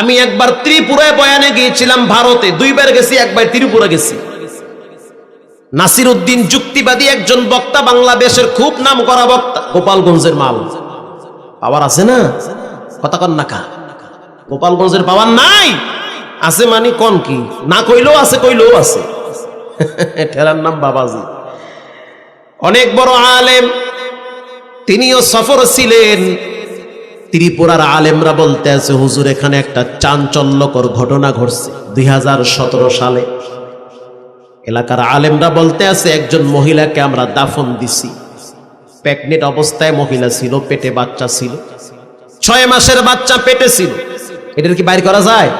আমি একবার ত্রিপুরায় বয়ানে গিয়েছিলাম ভারতে, দুইবার গেছি, একবার ত্রিপুরা গেছি। নাসির উদ্দিন যুক্তিবাদী একজন বক্তা, বাংলাদেশের খুব নাম করা বক্তা, গোপালগঞ্জের মাল। পাওয়ার আছে না? কথা কন না কা। গোপালগঞ্জের পাওয়ার নাই? আছে মানে কন কি? না কইলেও আছে কইলেও আছে। ঠেলার নাম বাবাজি। অনেক বড় আলেম, তিনিও সফর ছিলেন ত্রিপুরার আলেমরা বলতে আছে, হুজুর, এখানে একটা চাঞ্চল্যকর ঘটনা ঘটছে দুই হাজার সতেরো সালে। এলাকার আলেমরা বলতে আছে, একজন মহিলাকে আমরা দাফন দিছি। প্রেগনেন্ট অবস্থায় মহিলা ছিল, পেটে বাচ্চা ছিল। ছয় মাসের বাচ্চা পেটে ছিল। এটার কি বাইর করা যায়?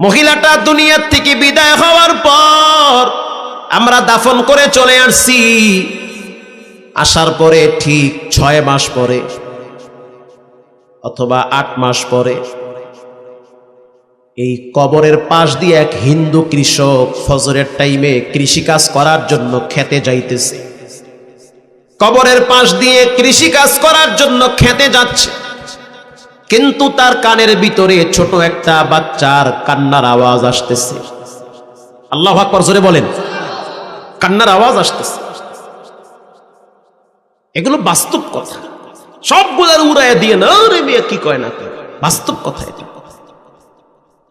মহিলাটা দুনিয়ার থেকে বিদায় হওয়ার পর আমরা দাফন করে চলে আসছি। আসার পরে ঠিক ছয় মাস পরে অথবা আট মাস পরে। এই কবরের পাশ দিয়ে এক হিন্দু কৃষক ফজরের টাইমে কৃষিকাজ করার জন্য খেতে যাইতেছে। কবরের পাশ দিয়ে কৃষিকাজ করার জন্য খেতে যাচ্ছে। কিন্তু তার কানের ভিতরে ছোট একটা বাচ্চার কান্নার আওয়াজ আসতেছে। আল্লাহ জোরে বলেন। কান্নার আওয়াজ আসতেছে। এগুলো বাস্তব কথা। সবগুলার উড়াইয়া দিয়ে না রে মেয়ে, কি কয় না কয়। বাস্তব কথা এটা।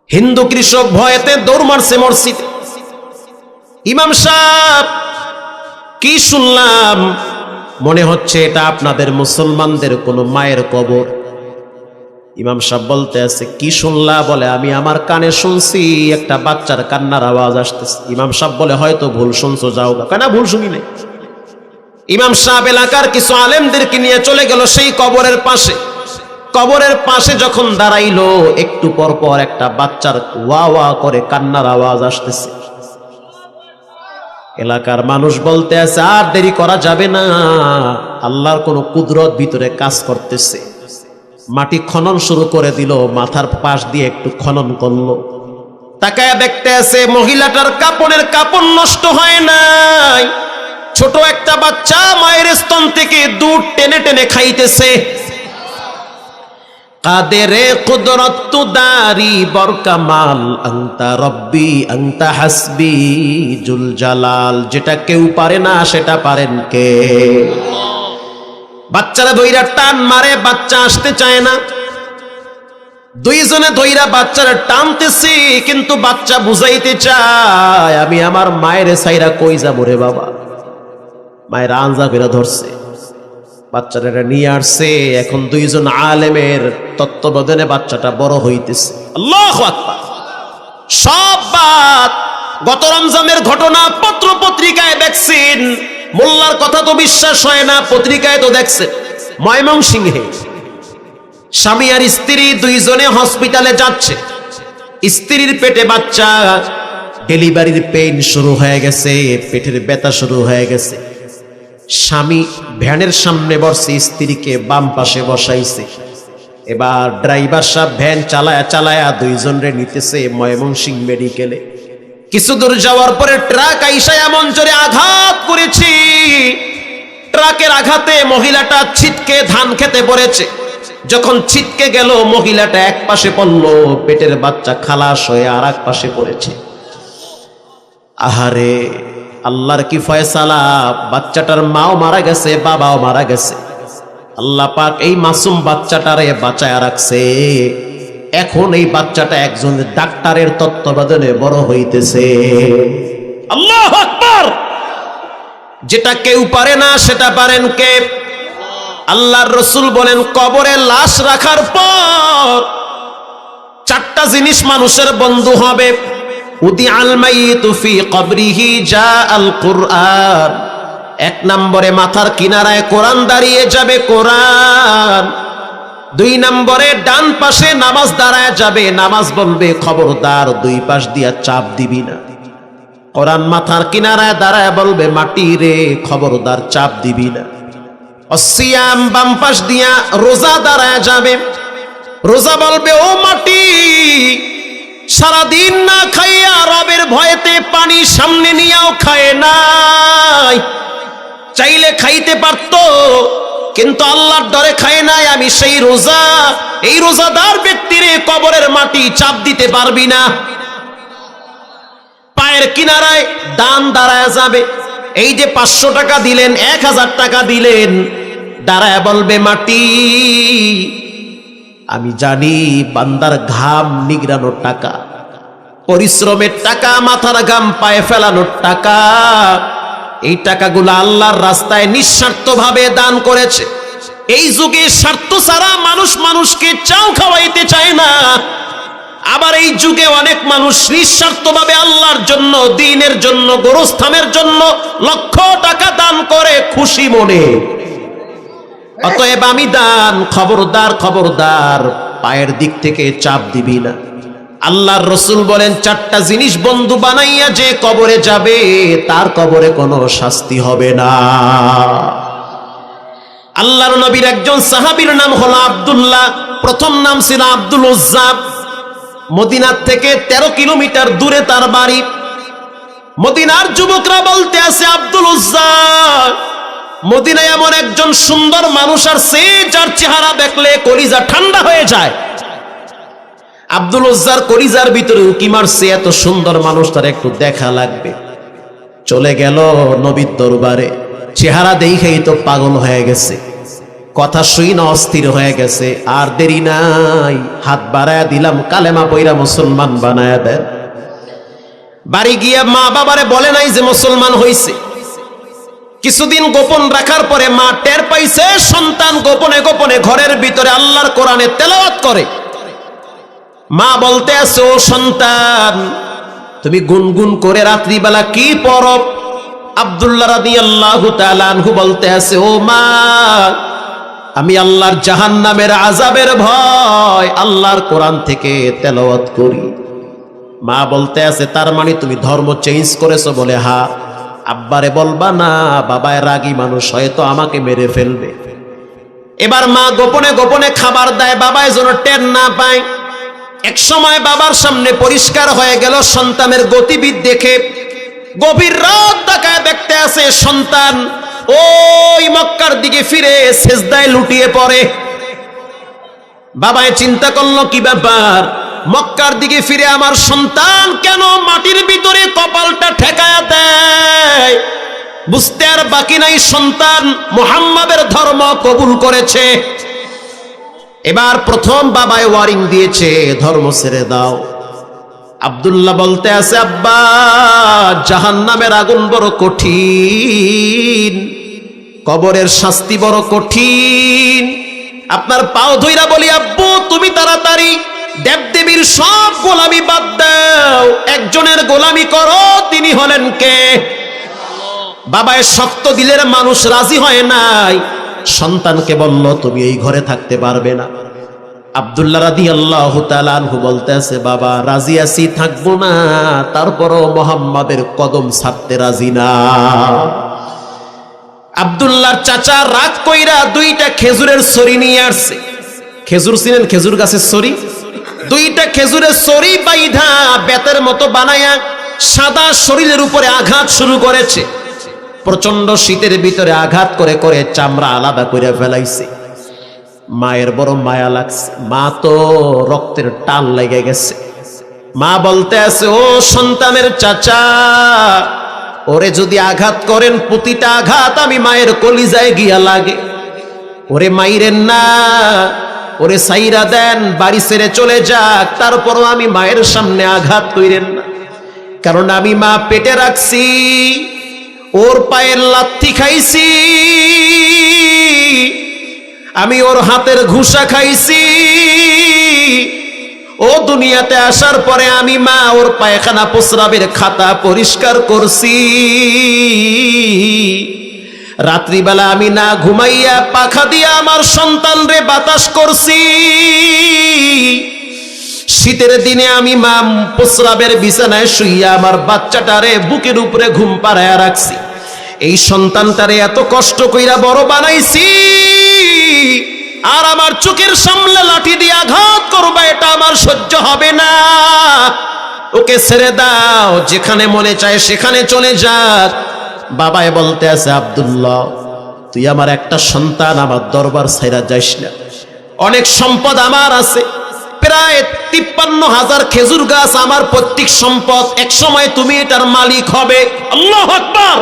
হিন্দু কৃষক ভয়েতে দৌড় মারছে মসজিদে। ইমাম সাহেব, কি শুনলাম? মনে হচ্ছে এটা আপনাদের মুসলমানদের কোনো মায়ের কবর। ইমাম সাহেব বলতে আছে, কি শুনলা? বলে, আমি আমার কানে শুনছি, একটা বাচ্চার কান্নার আওয়াজ আসতেছে। ইমাম সাহেব বলে, হয়তো ভুল শুনছো, যাও গা। কেন ভুল শুনি নাই? ইমাম সাহেব এলাকার কিছু আলেমদেরকে নিয়ে চলে গেল সেই কবরের পাশে। কবরের পাশে যখন দাঁড়াইলো, একটু পর পর একটা বাচ্চার ওয়া ওয়া করে কান্নার আওয়াজ আসতেছে। এলাকার মানুষ বলতে আছে, আর দেরি করা যাবে না। আল্লাহর কোন কুদরত ভিতরে কাজ করতেছে। মাটি খনন শুরু করে দিল, মাথার পাশ দিয়ে একটু খনন করল। তাকায় দেখতে আছে, মহিলাটার কাপড়ের কাপড় নষ্ট হয় নাই। ছোট একটা বাচ্চা মায়ের স্তন থেকে দুধ টেনে টেনে খাইতেছে। কাদেরে কুদরত তু দারি বরকামাল আংতা রব্বি আংতা হাসবি, জুল জালাল, যেটা কেউ পারে না, সেটা পারেন কে? বাচ্চারা দইরা টান মারে, বাচ্চা আসতে চায় না। দুইজনে দইরা বাচ্চারা টানতেছি, কিন্তু বাচ্চা বুঝাইতে চায়, আমি আমার মায়ের সাইরা কই যাব রে বাবা? মায়ের আঞ্জা করে ধরছে। বাচ্চাটা নিয়ে আসছে, এখন দুইজন আলেমের তত্ত্বাবধানে বাচ্চাটা বড় হইতেছে। আল্লাহ সব বাদ। গত রমজানের ঘটনা পত্র পত্রিকায় দেখছেন। মোল্লার কথা তো বিশ্বাস হয় না, পত্রিকায় তো দেখছেন। ময়মং সিংহে স্বামী আর স্ত্রী দুইজনে হসপিটালে যাচ্ছে। স্ত্রীর পেটে বাচ্চা। ডেলিভারির পেইন শুরু হয়ে গেছে, পেটের ব্যথা শুরু হয়ে গেছে। স্বামী ভ্যানের সামনে বসছে স্ত্রীকে বাম পাশে বসাইছে। এবার ড্রাইভার সাহেব ভ্যান চালায়া চালায়া দুইজন রে নিতেছে ময়মনসিং মেডিকেলে। কিছু দূর যাওয়ার পরে ট্রাক আইসা এমন জোরে আঘাত করেছি। ট্রাকের আঘাতে মহিলাটা ছিটকে ধান খেতে পড়েছে। যখন ছিটকে গেল, মহিলাটা এক পাশে পড়ল, পেটের বাচ্চা খালাস হয়ে আর এক পাশে পড়েছে। আহারে! আল্লাহর কি ফয়সালা? বাচ্চাটার মাও মারা গেছে, বাবাও মারা গেছে। আল্লাহ পাক এই মাসুম বাচ্চাটারে বাঁচায় রাখছে। এখন এই বাচ্চাটা একজন ডাক্তারের তত্ত্বাবধানে বড় হইতেছে। আল্লাহ আকবার! যেটা কেউ পারে না, সেটা পারেন কে? আল্লাহর রসুল বলেন, কবরে লাশ রাখার পর চারটা জিনিস মানুষের বন্ধু হবে। উদি আল মাইয়িতু ফি কবরিহি জা আল কুরআন। এক নম্বরে মাথার কিনারায় কোরআন দাঁড়িয়ে যাবে কোরআন। দুই নম্বরে ডান পাশে নামাজ দাঁড়ায় যাবে, নামাজ বলবে, খবরদার, দুই পাশ দিয়া চাপ দিবি না। কোরআন মাথার কিনারায় দাঁড়ায় বলবে, মাটি রে, খবরদার, চাপ দিবি না। অসিয়াম বাম পাশ দিয়া রোজা দাঁড়ায় যাবে। রোজা বলবে, ও মাটি সারাদিন না খাইয়া রবের ভয়েতে পানি সামনে নিয়েও খায় নাই। চাইলে খাইতে পারতো, কিন্তু আল্লাহর ডরে খায় নাই, আমি সেই রোজা, এই রোজাদার ব্যক্তিরে কবরের মাটি চাপ দিতে পারবি না। পায়ের কিনারায় দান দাঁড়ায় যাবে। এই যে পাঁচশো টাকা দিলেন, এক হাজার টাকা দিলেন, দাঁড়ায় বলবে মাটি আমি জানি বান্দার ঘাম নিগড়ানোর টাকা, পরিশ্রমের টাকা, মাথার ঘাম পায়ে ফেলানোর টাকা। এই টাকাগুলো আল্লাহর রাস্তায় নিঃস্বার্থভাবে দান করেছে। এই যুগে স্বার্থ ছাড়া মানুষ মানুষকে চাও খাওয়াইতে চায় না। আবার এই যুগে অনেক মানুষ নিঃস্বার্থভাবে আল্লাহর জন্য, দিনের জন্য, গোরস্থানের জন্য লক্ষ টাকা দান করে খুশি মনে। অতএব আমি দান, খবরদার খবরদার, পায়ের দিক থেকে চাপ দিবি না। আল্লাহর রসুল বলেন, চারটা জিনিস বন্ধু বানাইয়া যে কবরে যাবে, তার কবরে কোনো শাস্তি হবে না। আল্লাহর নবীর একজন সাহাবীর নাম হলো আব্দুল্লাহ, প্রথম নাম ছিল আব্দুল উজ্জাব। মদিনার থেকে ১৩ কিলোমিটার দূরে তার বাড়ি। মদিনার যুবকরা বলতে আছে, আব্দুল উজ্জাব মদিনায় এমন একজন সুন্দর মানুষ আর সে যার চেহারা দেখলে কলিজা ঠান্ডা হয়ে যায়। আব্দুল উজ্জার কলিজার ভিতরে উকি মারছে, এত সুন্দর মানুষ তার একটু দেখা লাগবে। চলে গেল নবীর দরবারে। চেহারা দেখেই তো পাগল হয়ে গেছে। কথা শুই না, অস্থির হয়ে গেছে। আর দেরি নাই, হাত বাড়ায় দিলাম, কালেমা পইরা মুসলমান বানায় দেন। বাড়ি গিয়ে মা বাবারে বলে নাই যে মুসলমান হইছে। কিছুদিন গোপন রাখার পরে মা টের পাইছে, সন্তান গোপনে গোপনে ঘরের ভিতরে আল্লাহর কোরআনে তেলাওয়াত করে। মা বলতে আছে, ও সন্তান, তুমি গুনগুন করে রাত্রিবেলা কি পরব আব্দুল্লাহ রাদিয়াল্লাহু তাআলা আনহু বলতে আছে, ও মা, আমি আল্লাহর জাহান্নামের আজাবের ভয় আল্লাহর কোরআন থেকে তেলাওয়াত করি। মা বলতে আছে, তার মানে তুমি ধর্ম চেঞ্জ করেছ বলে, হা আব্বারে বলবা, না, বাবায় রাগী মানুষ, হয়তো আমাকে মেরে ফেলবে। এবার মা গোপনে গোপনে খাবার দেয়, বাবায় যেন টের না পায়। এক সময় বাবার সামনে পরিষ্কার হয়ে গেল, সন্তানের গতিবিদ দেখে গভীর রাত তাকায় দেখতে আছে সন্তান ওই মক্কার দিকে ফিরে, সেজদায় লুটিয়ে পড়ে। বাবায় চিন্তা করল, কি ব্যাপার? মক্কার দিকে ফিরে আমার সন্তান কেন মাটির ভিতরে কপালটা ঠেকায়া দেয়? বুঝতে আর বাকি নাই, সন্তান মোহাম্মদের ধর্ম কবুল করেছে। এবার প্রথম বাবায় ওয়ারিং দিয়েছে, ধর্ম ছেড়ে দাও। আব্দুল্লাহ বলতে আছে, আব্বা, জাহান্নামের আগুন বড় কঠিন, কবরের শাস্তি বড় কঠিন। আপনার পাও ধইরা বলি, আব্বু, তুমি তাড়াতাড়ি দেবদেবীর সব গোলামি বাদ দাও। একজনের গোলামি করো, তিনি হলেন কে? বাবায় শক্ত দিলের মানুষ রাজি হয় নাই। সন্তানকে বলল, তুমি এই ঘরে থাকতে পারবে না। আব্দুল্লাহ রাদি আল্লাহ তালু বলতে আছে বাবা, রাজি আছি, থাকব না। তারপরও মোহাম্মদের কদম ছাড়তে রাজি না। আব্দুল্লাহর চাচা রাগ কইরা দুইটা খেজুরের সরি নিয়ে আসছে। খেজুর ছিলেন খেজুর গাছের সরি? দুইটা খেজুরের সরি বাইধা বেতের মতো বানায়া সাদা শরীরের উপরে আঘাত শুরু করেছে। প্রচণ্ড শীতের ভিতরে আঘাত করে করে চামড়া আলাদা করে ফেলাইছে। মায়ের বড় মায়া লাগছে। মা তো রক্তের টান লেগে গেছে। মা বলতে আছে, ও সন্তানের চাচা, ওরে যদি আঘাত করেন, প্রতিটা আঘাত আমি মায়ের কলিজায় গিয়া লাগে। ওরে মাইরেন না ওরে সাইরা দেন, বাড়ি ছেড়ে চলে যাক, তারপরও আমি মায়ের সামনে আঘাত কইরেন না। কারণ আমি মা পেটে রাখছি, ওর পায়ের লাথি খাইছি, আমি ওর হাতের ঘুষা খাইছি। ও দুনিয়াতে আসার পরে আমি মা ওর পায়খানা, প্রস্রাবের খাতা পরিষ্কার করছি। রাত্রিবেলা আমি না ঘুমাইয়া পাখা দিয়া আমার সন্তান রে বাতাস করছি। শীতের দিনে আমি মা প্রস্রাবের বিছানায় শুইয়া আমার বাচ্চাটারে বুকের উপরে ঘুম পাড়ায় রাখছি। এই সন্তানটারে এত কষ্ট কইরা বড় বানাইছি। আর আমার চোখের সামনে লাঠি দিয়ে আঘাত করবা, এটা আমার সহ্য হবে না। ওকে ছেড়ে দাও, যেখানে মনে চায় সেখানে চলে যাক। বাবায় বলতে আছে, আব্দুল্লাহ, তুই আমার একটা সন্তান, আমার দরবার ছাইরা যাইস না। অনেক সম্পদ আমার আছে। প্রায় তিপ্পান্ন হাজার খেজুর গাছ আমার পৈতৃক সম্পদ। এক সময় তুমি এটার মালিক হবে। আল্লাহ আকবার!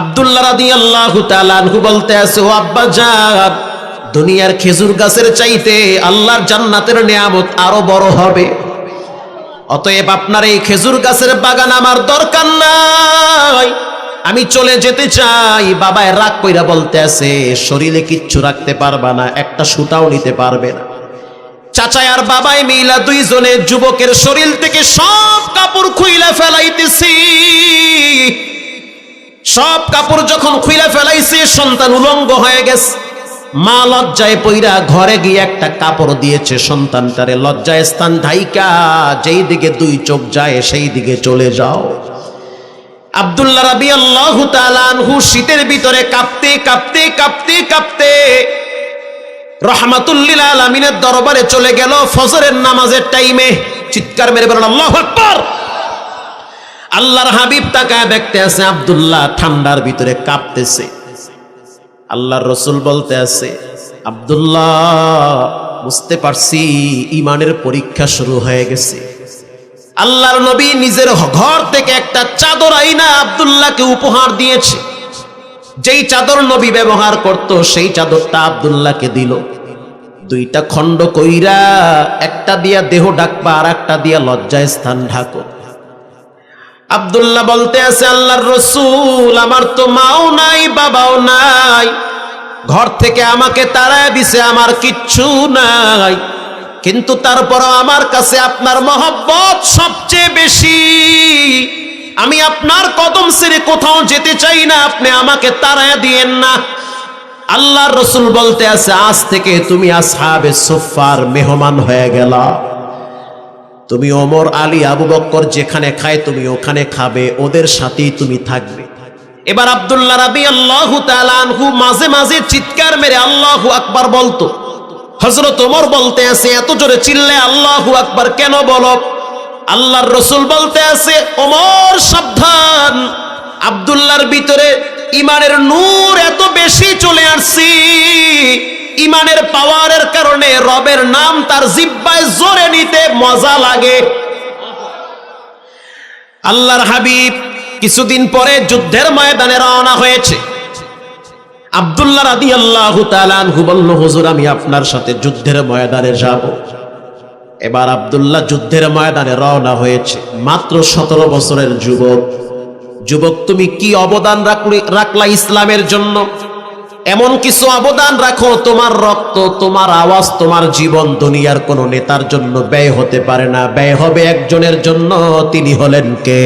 আব্দুল্লাহ রাদি আল্লাহ তালানহু বলতে আছে, ও আব্বা যান দুনিয়ার খেজুর গাছের চাইতে আল্লাহর জান্নাতের নিয়ামত আরও বড় হবে। অতএব আপনার এই খেজুর গাছের বাগান আমার দরকার নাই। আমি চলে যেতে চাই। বাবায় রাগ কইরা বলতে আছে, শরীরে কিচ্ছু রাখতে পারবা না, একটা সুতাও নিতে পারবে না। চাচাই আর বাবাই মিলা দুইজনে যুবকের শরীর থেকে সব কাপড় খুইলা ফেলাইতেছি। সব কাপড় যখন খুইলা ফেলাইছে, সন্তান উলঙ্গ হয়ে গেছে। মা লজ্জায় পইরা ঘরে গিয়ে একটা কাপড় দিয়েছে সন্তানটারে। লজ্জায় স্থান ধাইকা, যেই দিকে দুই চোখ যায় সেই দিকে চলে যাও। আব্দুল্লাহ রাবি আল্লাহ তালানহু শীতের ভিতরে কাঁপতে কাঁপতে কাঁপতে কাঁপতে রহমাতুল্লিল আলমিনের দরবারে চলে গেল ফজরের নামাজের টাইমে। চিৎকার মেরে বলেন, আল্লাহ আল্লাহর হাবিব তাকায় দেখতে আছে আব্দুল্লাহ ঠান্ডার ভিতরে কাঁপতেছে। আল্লাহর রসুল বলতে আছে, আব্দুল্লাহ, বুঝতে পারছি ইমানের পরীক্ষা শুরু হয়ে গেছে। আল্লাহর নবী নিজের ঘর থেকে একটা চাদর আইনা আব্দুল্লাহকে উপহার দিয়েছে। যেই চাদর নবী ব্যবহার করত, সেই চাদরটা আব্দুল্লাহকে দিল। দুইটা খণ্ড কইরা, একটা দিয়া দেহ ডাকবা আর একটা দিয়া লজ্জায় স্থান ঢাকো। আব্দুল্লাহ বলতে আছে, আল্লাহর রসুল আমার তো মাও নাই, বাবাও নাই। ঘর থেকে আমাকে তাড়ায় দিছে, আমার কিচ্ছু নাই। কিন্তু তারপরও আমার কাছে আপনার মহব্বত সবচেয়ে বেশি। আমি আপনার কদম ছেড়ে কোথাও যেতে চাই না, আপনি আমাকে তাড়ায় দিয়েন না। আল্লাহর রসুল বলতে আছে, আজ থেকে তুমি আসহাবে সোফার মেহমান হয়ে গেলা। তুমি ওমর, আলী, আবু বক্কর যেখানে খায় তুমি ওখানে খাবে, ওদের সাথেই তুমি থাকবে। এবার আব্দুল্লাহ রাবি আল্লাহ তালানহু মাঝে মাঝে চিৎকার মেরে আল্লাহু আকবার বলতো। হজরত ওমর বলতে আছে, এত জোরে চিল্লে আল্লাহু আকবার কেন বলো? আল্লাহর রসুল বলতে আছে, ওমর, সাবধান। আব্দুল্লাহর ভিতরে ইমানের নূর এত বেশি চলে আসছি। ইমানের পাওয়ারের কারণে রবের নাম তার জিব্বায় জোরে নিতে মজা লাগে। আল্লাহর হাবিব কিছুদিন পরে যুদ্ধের ময়দানে রওনা হয়েছে। আব্দুল্লাহ রাদি আল্লাহ তালানহু বলল, হুজুর, আমি আপনার সাথে যুদ্ধের ময়দানে যাব। এবার আব্দুল্লাহ যুদ্ধের ময়দানে রওনা হয়েছে। মাত্র সতেরো বছরের যুবক। যুবক, তুমি কি অবদান রাখলি রাখলা ইসলামের জন্য? এমন কিছু অবদান রাখো, তোমার রক্ত, তোমার আওয়াজ, তোমার জীবন দুনিয়ার কোন নেতার জন্য ব্যয় হতে পারে না। ব্যয় হবে একজনের জন্য, তিনি হলেন কে?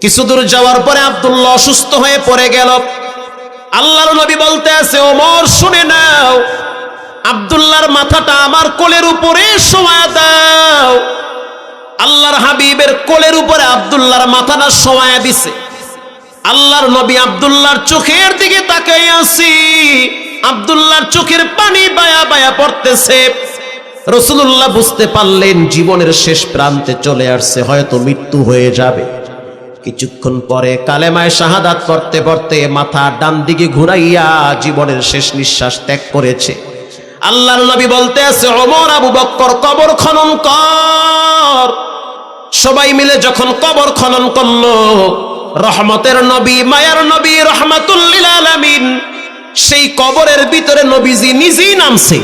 কিছু দূর যাওয়ার পরে আব্দুল্লাহ অসুস্থ হয়ে পড়ে গেল। আল্লাহর নবী বলতে আছে ওমর, শুনে নাও, আব্দুল্লাহর মাথাটা আমার কোলের উপরে শোয়া দাও। আল্লাহর হাবিবের কোলের উপরে আব্দুল্লাহর মাথাটা শোয়া দিছে। আল্লাহর নবী আব্দুল্লাহর চোখের দিকে তাকাই আছি। আব্দুল্লাহর চোখের পানি বায়া বায়া পড়তেছে। রসুল্লাহ বুঝতে পারলেন জীবনের শেষ প্রান্তে চলে আসছে, হয়তো মৃত্যু হয়ে যাবে। কিছুক্ষণ পরে কালেমায় শাহাদাত পড়তে পড়তে মাথা ডান দিকে ঘুরাইয়া জীবনের শেষ নিঃশ্বাস ত্যাগ করেছে। আল্লাহর নবী বলতে আছে ওমর, আবু বক্কর, কবর খনন কর। সবাই মিলে যখন কবর খনন করল রহমতের নবী, মায়ার নবী রহমাতুল্লিল আলামিন। সেই কবরের ভিতরে নবীজি নিজেই নামছে।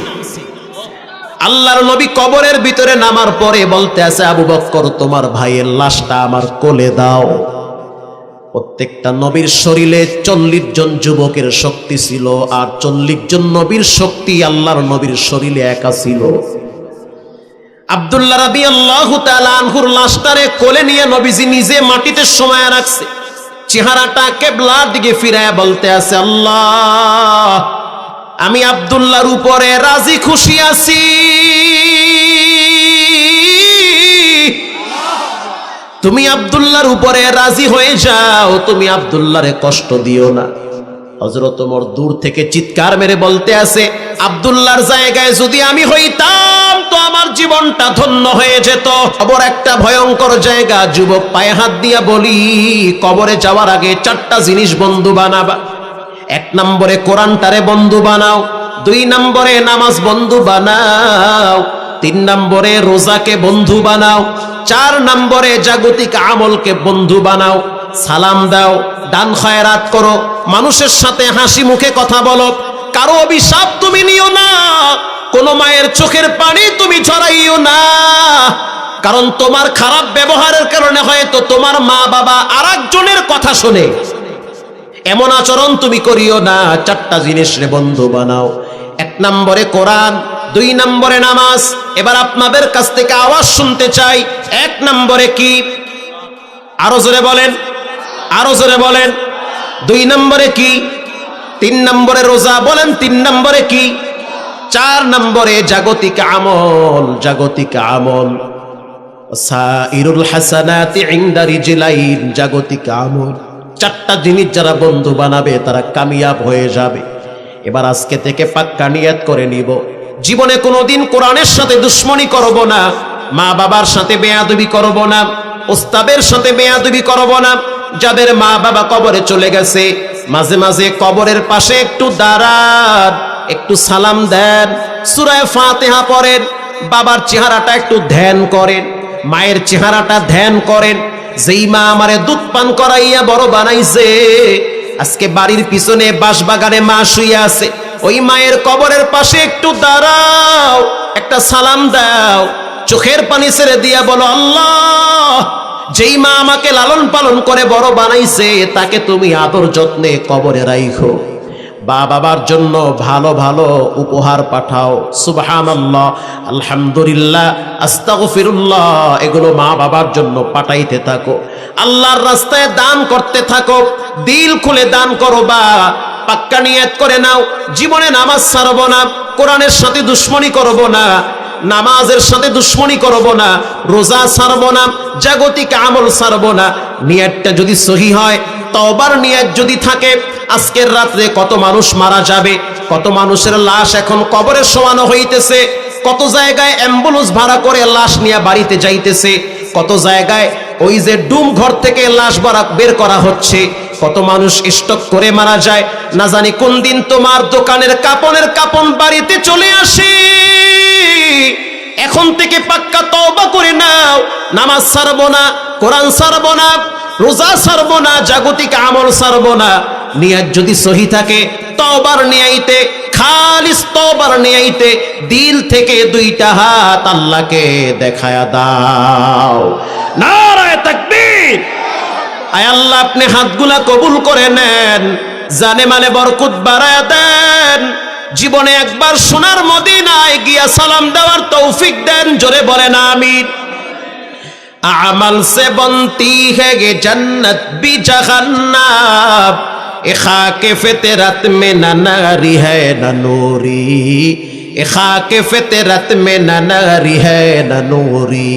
আল্লাহর নবী কবরের ভিতরে নামার পরে বলতে আছে, আবু বক্কর, তোমার ভাইয়ের লাশটা আমার কোলে দাও। প্রত্যেকটা নবীর শরীরে চল্লিশ জন যুবকের শক্তি ছিল, আর চল্লিশ জন নবীর শক্তি আল্লাহর নবীর শরীরে একা ছিল। আব্দুল্লাহ রাবি আল্লাহ আনহুর লাশটারে কোলে নিয়ে নবীজি নিজে মাটিতে সময় রাখছে। চেহারাটা কেবলার দিকে ফিরায় বলতে আছে, আল্লাহ, আমি আব্দুল্লাহর উপরে রাজি খুশি আছি। তুমি আব্দুল্লাহর উপরে রাজি হয়ে যাও, তুমি আব্দুল্লাহরে কষ্ট দিও না। হজরত দূর থেকে চিৎকার মেরে বলতে আছে, আব্দুল্লাহর জায়গায় যদি আমি হইতাম তো আমার জীবনটা ধন্য হয়ে যেত। কবর একটা ভয়ঙ্কর জায়গা, যুবক পায়ে হাত দিয়া বলি, কবরে যাওয়ার আগে চারটা জিনিস বন্ধু বানাবা। এক নম্বরে কোরআনটারে বন্ধু বানাও, দুই নম্বরে নামাজ বন্ধু বানাও, তিন নম্বরে রোজাকে বন্ধু বানাও, চার নম্বরে জাগতিক আমলকে বন্ধু বানাও। সালাম দাও, দান খয়রাত করো, মানুষের সাথে হাসি মুখে কথা বলো, কারও অভিশাপ তুমি নিও না। কোন মায়ের চোখের পানি তুমি ছড়াইও না। কারণ তোমার খারাপ ব্যবহারের কারণে হয়তো তোমার মা বাবা আর কথা শোনে। এমন আচরণ তুমি করিও না। চারটা জিনিস রে বন্ধু বানাও। এক নম্বরে কোরআন, দুই নম্বরে নামাজ। এবার আপনাদের কাছ থেকে আওয়াজ শুনতে চাই। এক নম্বরে কি? আরও জোরে বলেন। আরও জোরে বলেন। দুই নম্বরে কি? তিন নম্বরে রোজা বলেন। তিন নম্বরে কি? চার নম্বরে জাগতিক আমল জাগতিক আমল। সাইরুল হাসানাতি ইনদা রিজলাইন, জাগতিক আমল। চারটা জিনিস যারা বন্ধু বানাবে, তারা কামিয়াব হয়ে যাবে। এবার আজকে থেকে পাক্কা নিয়াত করে নিব। জীবনে কোনোদিন কোরআনের সাথে দুশ্মনী করব না মা বাবার সাথে বেয়াদবি করব না, ওস্তাদের সাথে বেয়াদবি করব না। যাদের মা বাবা কবরে চলে গেছে, মাঝে মাঝে কবরের পাশে একটু দাঁড়ান। একটু সালাম দেন। সুরায় ফাতেহা পড়েন, বাবার চেহারাটা একটু ধ্যান করেন, মায়ের চেহারাটা ধ্যান করেন। যেই মা আমারে দুধ পান করাইয়া বড় বানাইছে, আজকে বাড়ির পিছনে বাঁশবাগানে মা শুয়ে আছে। ওই মায়ের কবরের পাশে একটু দাঁড়াও, একটা সালাম দাও। চোখের পানি ছেড়ে দিয়া বলো, আল্লাহ, যেই মা আমাকে লালন পালন করে বড় বানাইছে, তাকে তুমি আদর যত্নে কবরে রাইখো। বা বাবার জন্য ভালো ভালো উপহার পাঠাও। সুবহান আলহামদুলিল্লাহ, আস্তাগফিরুল্লাহ, এগুলো মা বাবার জন্য পাঠাইতে থাকো। আল্লাহর রাস্তায় দান করতে থাকো, দিল খুলে দান করো বা পাক্কা নিয়ত করে নাও। জীবনে নামাজ ছাড়বো না, কোরআনের সাথে দুশ্মনী করব না, নামাজের সাথে দুশ্মনী করব না, রোজা ছাড়বো না, জাগতিক আমল ছাড়বো না। নিয়তটা যদি সহি হয় তবার নিয়ত যদি থাকে, আজকের রাত্রে কত মানুষ মারা যাবে, কত মানুষের লাশ এখন কবরে শোয়ানো হইতেছে, কত জায়গায় অ্যাম্বুলেন্স ভাড়া করে লাশ নিয়ে বাড়িতে যাইতেছে, কত জায়গায় ওই যে ডুম ঘর থেকে লাশ বাড়া বের করা হচ্ছে, কত মানুষ স্টক করে মারা যায়, না জানি কোন দিন তোমার দোকানের কাপনের কাপন বাড়িতে চলে আসে। এখন থেকে পাক্কা তওবা করে নাও, নামাজ ছাড়বো না, কোরআন ছাড়বো না রোজা ছাড়বো না, জাগতিক আমল ছাড়বো না। নিয়াত যদি সহি থাকে তবার নিয়াইতে, খালিস তবার নিয়াইতে, দিল থেকে দুইটা হাত আল্লাহকে দেখায়া দাও। নারায় তাকবীর। আয় আল্লাহ, আপনি হাতগুলা কবুল করে নেন, জানে মানে বরকত বাড়ায় দেন। জীবনে একবার সোনার মদিনায় গিয়া সালাম দেওয়ার তৌফিক দেন, জোরে বলেন আমিন। عمل سے بنتی ہے یہ جنت بھی جہنم خاک فطرت میں نہ ناری ہے نہ نوری خاک فطرت میں نہ ناری ہے نہ نوری